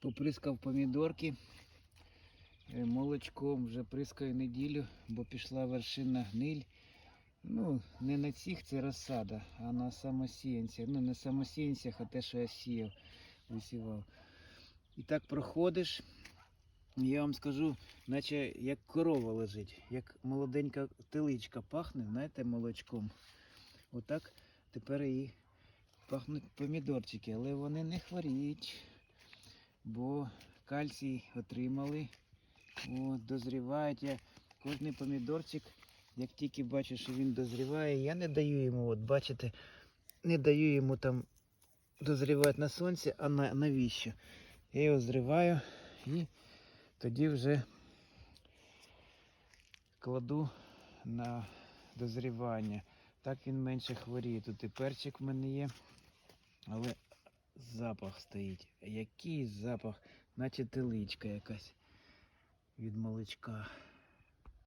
Поприскав помідорки. Е, Молочком вже прискаю неділю, бо пішла вершина гниль. Ну, не на цих це розсада, а на самосіянцях. Ну, не самосіянцях, а те, що я сіяв, висівав. І так проходиш. Я вам скажу, наче як корова лежить, як молоденька теличка пахне, знаєте, молочком. Отак тепер і пахнуть помідорчики, але вони не хворіють, бо кальцій отримали. От, дозрівають. Я кожний помідорчик, як тільки бачу, що він дозріває, я не даю йому, от бачите, не даю йому там дозрівати на сонці, а на, навіщо? Я його зриваю і тоді вже кладу на дозрівання. Так він менше хворіє. Тут і перчик в мене є, але запах стоїть. Який запах, наче теличка якась від молочка.